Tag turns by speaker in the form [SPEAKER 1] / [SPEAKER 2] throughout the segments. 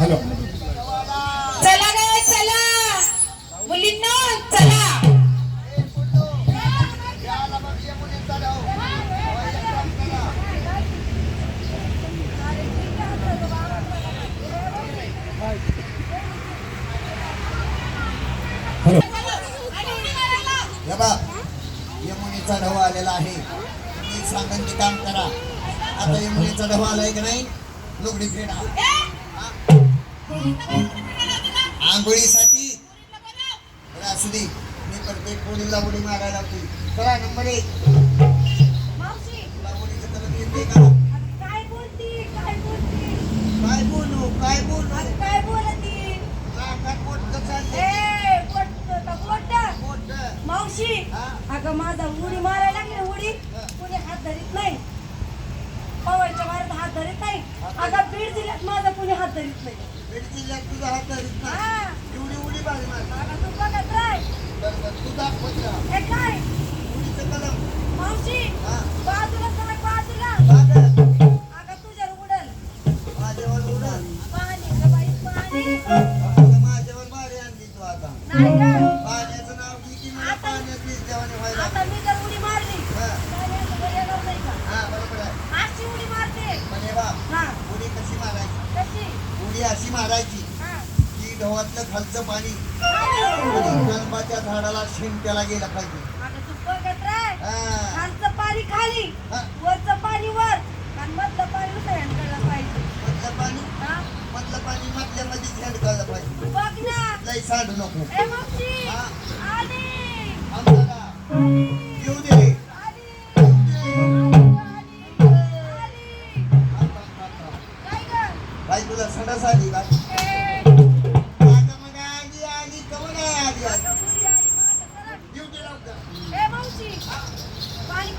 [SPEAKER 1] Hello.
[SPEAKER 2] चला गे चला. मुलींना चला.
[SPEAKER 1] हॅलो.
[SPEAKER 3] बा यमुनेचा ढवा आलेला आहे. तुम्ही सांगन ते काम करा. आता यमुनेचा ढवा आलाय की नाही? लुगडी फेडा आंघोळीसाठी. असू दे. मी प्रत्येक कोणीला उडी मारायला लागते चला नंबर एक. तुला उडीचं करत येते का?
[SPEAKER 4] काय बोलती? काय बोलती?
[SPEAKER 3] काय बोलू? काय बोलू?
[SPEAKER 4] काय बोलती. मावशी? अगं माझा उडी मारायला लागली उडी. कुणी हात धरीत नाही. पवायच्या मारत हात धरीत नाही. अगं बीड जिल्ह्यात माझा कुणी हात धरीत नाही.
[SPEAKER 3] बीड जिल्ह्यात तुझा हात धरीत नाही.
[SPEAKER 4] हा.
[SPEAKER 3] एवढी उडी मारली माझी.
[SPEAKER 4] अगं तू बघत राय
[SPEAKER 3] बरं, बरं, तू दाखवत जा.
[SPEAKER 4] हे काय
[SPEAKER 3] उडीचं कलम.
[SPEAKER 4] मावशी
[SPEAKER 3] हा.
[SPEAKER 4] बाजूला सगळं बाजूला
[SPEAKER 3] बागं.
[SPEAKER 4] अगं तुझ्यावर उडल
[SPEAKER 3] माझ्यावर उडल.
[SPEAKER 4] पाणी गं बाई पाणी
[SPEAKER 3] आता माझ्यावर मारी आणली तू आता.
[SPEAKER 4] नाही
[SPEAKER 3] पाण्याचं नाव घे की मला पाण्यात वीज देवाने व्हायला.
[SPEAKER 4] आता मी जर उडी मारली
[SPEAKER 3] हा.
[SPEAKER 4] तर याचं घरी येणार नाही का
[SPEAKER 3] हा, बरोबर आहे.
[SPEAKER 4] अशी उडी मारते
[SPEAKER 3] पण हे बा,
[SPEAKER 4] हा
[SPEAKER 3] उडी कशी मारायची?
[SPEAKER 4] कशी
[SPEAKER 3] उडी अशी मारायची. की ढवातलं खालचं पाणी. कलबाच्या झाडाला शेंट्याला गेलं पाहिजे. हा.
[SPEAKER 4] खालचं पाणी खाली. वरचं पाणी वर. आणि मधलं पाणी पाहिजे.
[SPEAKER 3] मधलं पाणी?
[SPEAKER 4] हा?
[SPEAKER 3] मधलं पाणी मधल्या मध्ये झेंड कळलं पाहिजे.
[SPEAKER 4] बघ ना.
[SPEAKER 3] लई सांडू नको.
[SPEAKER 4] ए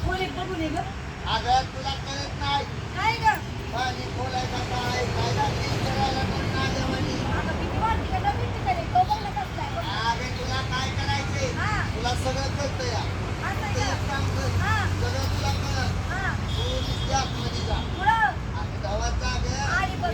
[SPEAKER 4] अगं
[SPEAKER 3] तुला कळत नाही
[SPEAKER 4] काय
[SPEAKER 3] पाणी खोलायचं काय खायला नीट करायला पण नाल्यावानी.
[SPEAKER 4] अगं.
[SPEAKER 3] अगं तुला काय करायचंय. तुला सगळं कळतं या ते? एक काम कर.
[SPEAKER 4] हा.
[SPEAKER 3] सगळं तुला कळत. तू नुसती आतमध्ये जा. आणि गावात जा गं.
[SPEAKER 4] आली बघ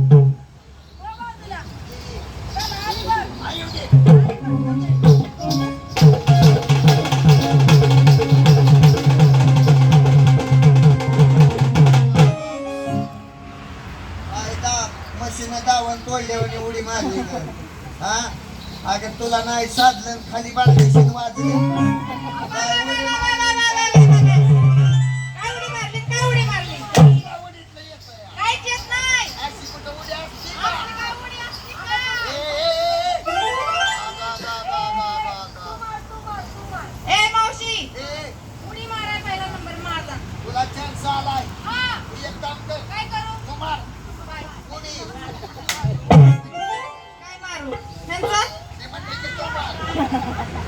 [SPEAKER 3] दावण तोडल्यावर उडी मारली. हा? अगं तुला नाही साधलं खाली बांधायची वाजली.
[SPEAKER 2] Ha, ha, ha,
[SPEAKER 3] ha.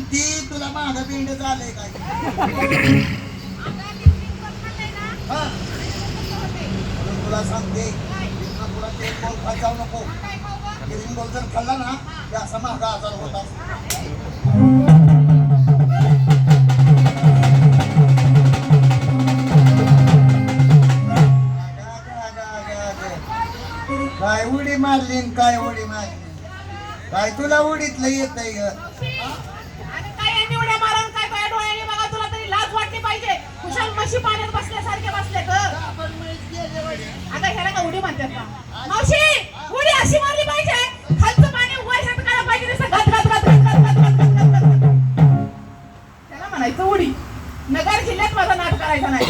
[SPEAKER 3] म्हणती
[SPEAKER 2] तुला
[SPEAKER 3] माग पिंड झालंय काय? हा. तुला सांगते तुला ते बॉल खात जाऊ नको. ग्रीन बोल जर खाल्ला ना की असा महागा आजार होता काय उडी मारली काय उडी मारली? काय तुला उडीतलं येत
[SPEAKER 2] आहे सांग मशी पाण्यात बसल्यासारखे बसले ग. आता ह्याला का उडी म्हणतात का? मावशी उडी अशी मारली पाहिजे. खालचं पाणी वर हात पाहिजे घात घात घात घात त्याला म्हणायचं उडी. नगर जिल्ह्यात माझा नाट करायचा नाही.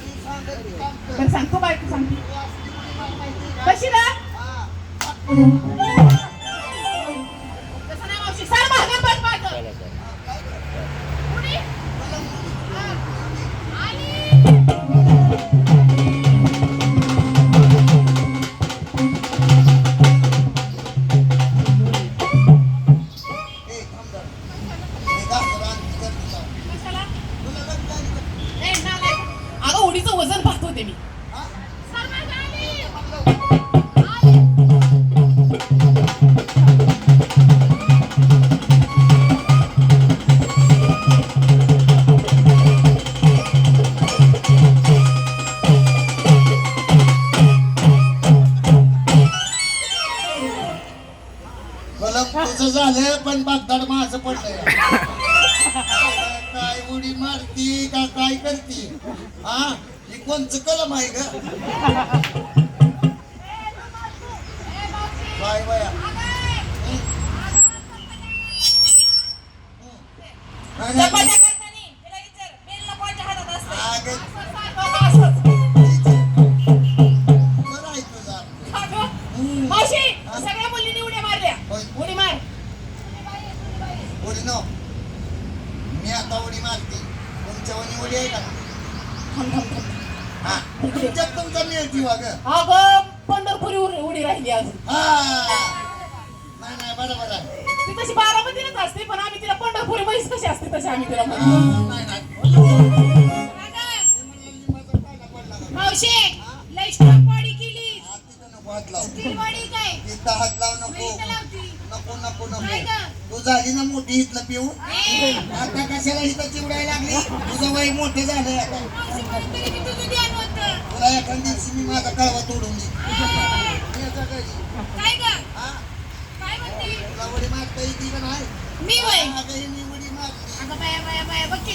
[SPEAKER 2] पण सांगतो बायको सांगतो. कशी ना?
[SPEAKER 3] Thank you. बाय बाया. नाही
[SPEAKER 2] म्हशीच असते पण आम्ही तिला पंढरपुरी म्हैस कशी असते तशी आम्ही तिला म्हणतो मावशे लय केली. स्टील बॉडी काय?
[SPEAKER 3] एकदा हात लाव नको. नको नको नको.
[SPEAKER 2] गं?
[SPEAKER 3] मोठी इथलं
[SPEAKER 2] ए!
[SPEAKER 3] पिऊन चिवडायला लागली? तुझं वय मोठं झालंय तुला एखाद मी माझा कळवा तोडून मी
[SPEAKER 2] वय. आता बाया बाया बाया बघ की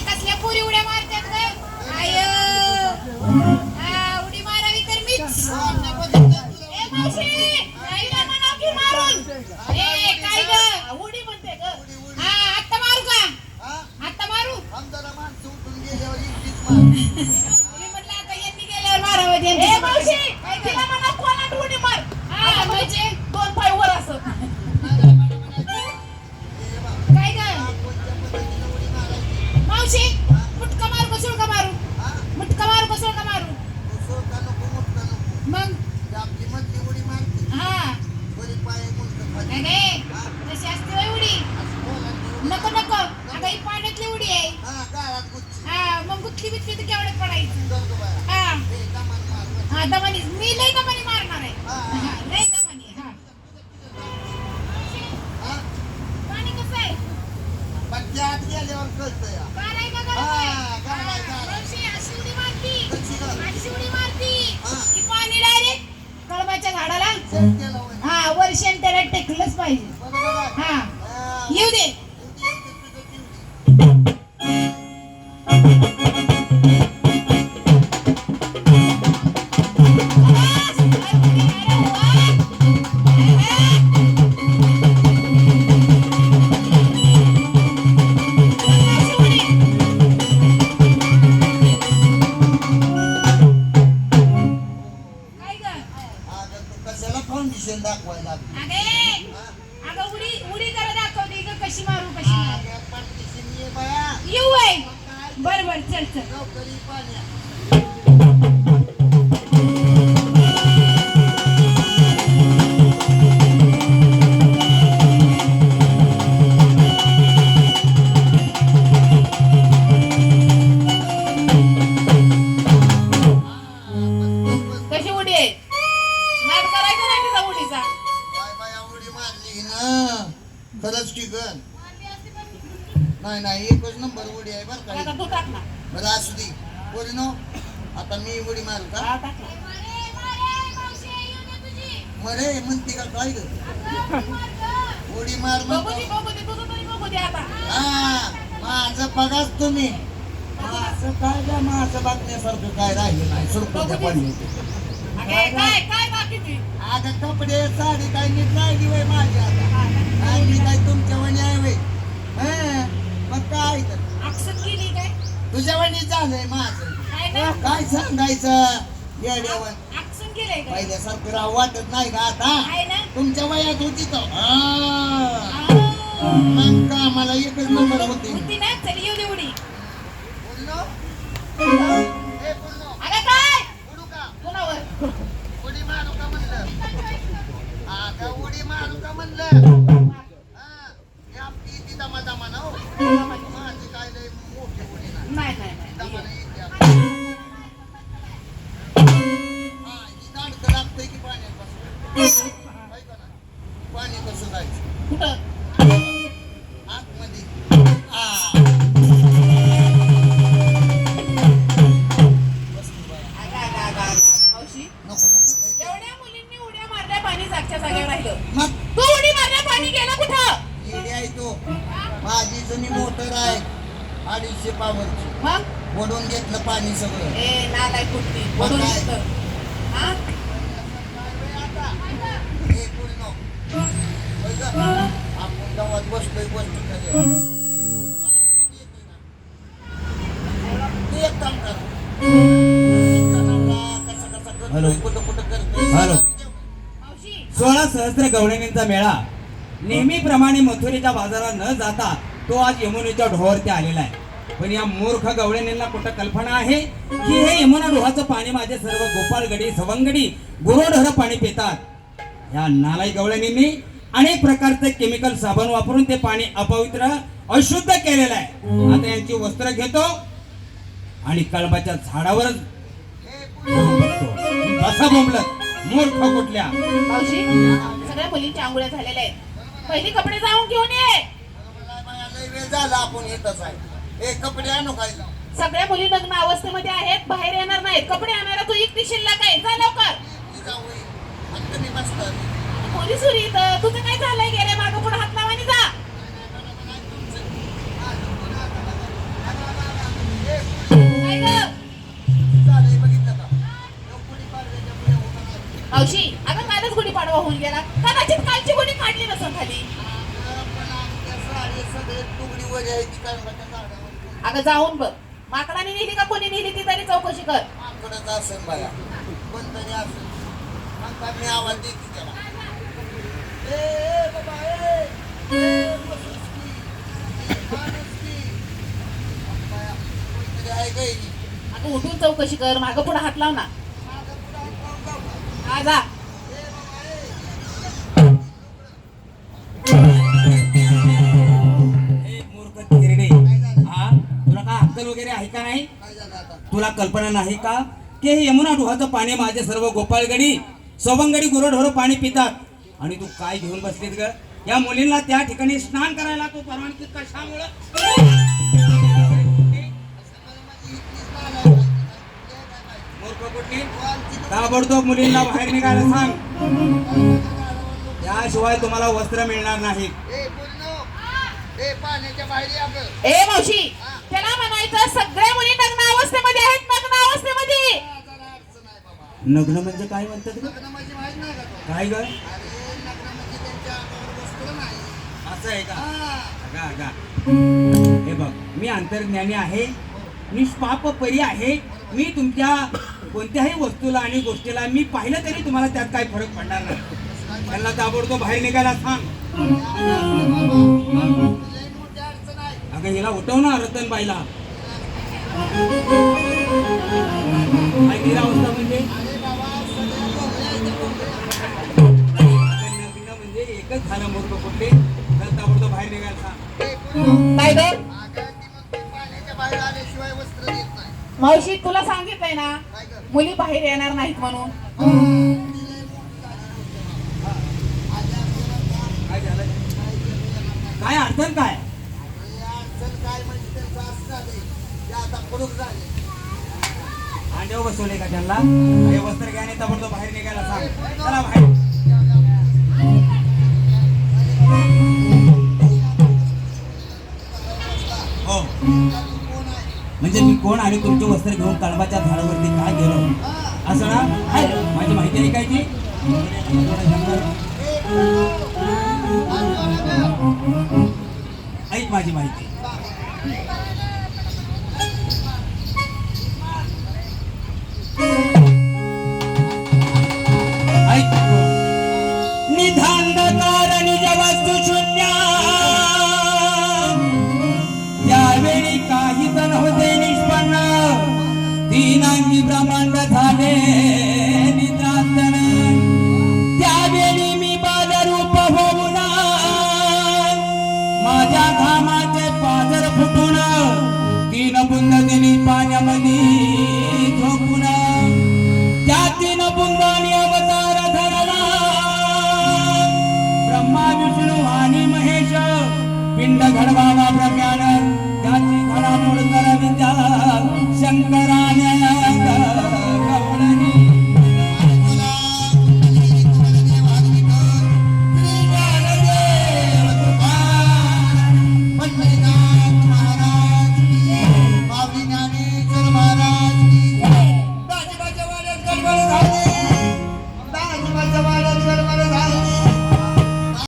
[SPEAKER 2] हा वर्षांतरात टेकलंच पाहिजे. हा. येऊ दे. बर बर चल चल.
[SPEAKER 3] एकच नंबर उडी आहे बरं
[SPEAKER 2] आता
[SPEAKER 3] का
[SPEAKER 2] तू टाक ना.
[SPEAKER 3] बरं असू दे. बोली नो. आता मी उडी मारू का?
[SPEAKER 2] हा, टाक ना.
[SPEAKER 3] मरे म्हणते का काय ग? उडी मार
[SPEAKER 2] बघू
[SPEAKER 3] म्हणतो
[SPEAKER 2] दे बघू दे. तुझं तरी बघू दे आता.
[SPEAKER 3] हा माझं बघाच तुम्ही. माझं काय द्या माझं बघण्यासारखं काय राहिलं नाही. सुरकुत्या पडली
[SPEAKER 2] अगे काय काय बाकी ती?
[SPEAKER 3] अगं कपडे साडी काय नीट राहिली वय माझी आता? काय मी काय तुमच्या वणी आहे वय? हा, मग काय तर
[SPEAKER 2] अक्षत केली काय?
[SPEAKER 3] तुझ्या वणी झालंय माझं.
[SPEAKER 2] काय ना
[SPEAKER 3] काय सांगायचं? येड्यावर.
[SPEAKER 2] अक्षण केलंय काय
[SPEAKER 3] पहिल्यासारखं राहू वाटत नाही का आता?
[SPEAKER 2] आहे ना?
[SPEAKER 3] तुमच्या वयात होती तो. हा.
[SPEAKER 2] आ,
[SPEAKER 3] मग का मला एकच नंबर होती?
[SPEAKER 2] होती ना चल येऊ दे उडी.
[SPEAKER 3] बोललो? ए, बोललो.
[SPEAKER 2] अगं काय?
[SPEAKER 3] उडू का?
[SPEAKER 2] कुणावर?
[SPEAKER 3] उडी मारू का म्हणलं? अगं उडी मारू का म्हणलं? पाणी कसं जायचं
[SPEAKER 2] कुठं
[SPEAKER 3] बसलोय एक काम कर. कुठं कुठं करतोय?
[SPEAKER 1] सोळा सहस्त्र गवळणींचा मेळा. नेहमीप्रमाणे मथुरेच्या बाजारात न जाता तो आज यमुनेच्या ढोवरती आलेला आहे. पण या मूर्ख गवळणींना कुठं कल्पना आहे? की हे यमुना डोहाचं पाणी माझे सर्व गोपाळगडी सवंगडी गुरोढर पाणी पितात. या नालाई गवळणींनी अनेक प्रकारचे केमिकल साबण वापरून ते पाणी अपवित्र अशुद्ध केलेलं आहे. आता यांची वस्त्र घेतो आणि कळबाच्या झाडावरच बसतो. बसा बोंबलत. मूर्ख कुठल्या?
[SPEAKER 2] मावशी सगळ्या मुलींच्या आंघोळ्या झालेल्या आहेत. पहिली कपडे जाऊन घेऊन ये.
[SPEAKER 3] झाला आपण येतच आहे हे कपडे आणू काय
[SPEAKER 2] सगळ्या मुली लग्न अवस्थेमध्ये आहेत बाहेर येणार नाहीत. कपडे आणायला तू एकटी शिल्लक आहे. जा लवकर.
[SPEAKER 3] तुम्ही बसतात
[SPEAKER 2] पोलीस उरी इथं तुझं काय झालंय गेले मागं? पुढे हात लावानी जा. काय ग. मावशी अगं कालच गुढीपाडवा होऊन गेला. कदाचित कालची गुढी काढली नसेल खाली.
[SPEAKER 3] अगं, सारे
[SPEAKER 2] जाऊन बघ. माकडाने नेली का कोणी नेली ती तरी चौकशी कर.
[SPEAKER 3] आवाज देते.
[SPEAKER 2] आता उठून चौकशी कर. मागं पुढे हात लाव ना. हा जा.
[SPEAKER 1] तुला काय वगैरे आहे का नाही? तुला कल्पना नाही का? की हे यमुना डोहाचं पाणी माझे सर्व गोपाळगडी सवंगडी गुरढोर पाणी पितात. आणि तू काय घेऊन बसलीत ग या मुलींना त्या ठिकाणी स्नान करायला तू परवानगी कशामुळं ताबडतोब मुलींना बाहेर निघायला सांग त्याशिवाय तुम्हाला वस्त्र मिळणार नाही
[SPEAKER 3] ए, बोलणं. ए, पाण्याच्या बाहेर या गं.
[SPEAKER 2] ए मावशी त्याला म्हणायचं सगळ्या मुली नग्न अवस्थेमध्ये आहेत नग्न अवस्थेमध्ये.
[SPEAKER 1] नग्न म्हणजे काय म्हणतात
[SPEAKER 3] म्हणजे माहीत नाही का तुला?
[SPEAKER 1] काय ग
[SPEAKER 3] अरे, लग्न म्हणजे त्यांच्या अंगावर वस्त्र नाही.
[SPEAKER 1] असं आहे का?
[SPEAKER 3] हा.
[SPEAKER 1] अगा अगा हे बघ मी अंतर्ज्ञानी आहे निष्पाप परी आहे मी तुमच्या कोणत्याही वस्तूला आणि गोष्टीला मी पाहिलं तरी तुम्हाला त्यात काही फरक पडणार नाही. त्यांना ताबडतोब बाहेर निघायला सांग. अगं हिला उठव ना रतनबाईला. काय ती अवस्था म्हणजे? तर ताबडतोब बाहेर?
[SPEAKER 2] काय ग?
[SPEAKER 3] नाही
[SPEAKER 2] मावशी तुला सांगितलंय ना? मुली बाहेर येणार नाहीत म्हणून.
[SPEAKER 1] काय झालं काय अडचण काय?
[SPEAKER 3] म्हणजे
[SPEAKER 1] अंड्यावर बसवले का त्यांना? हे वस्त्र घ्या आणि ताबडतोब बाहेर निघायला सांग. चला बाहेर. हो. म्हणजे मी कोण आणि तुमचे वस्त्र घेऊन कळबाच्या झाडावरती काय गेलो? असं ना? माझी माहिती नाही काय ती? ऐक माझी माहिती.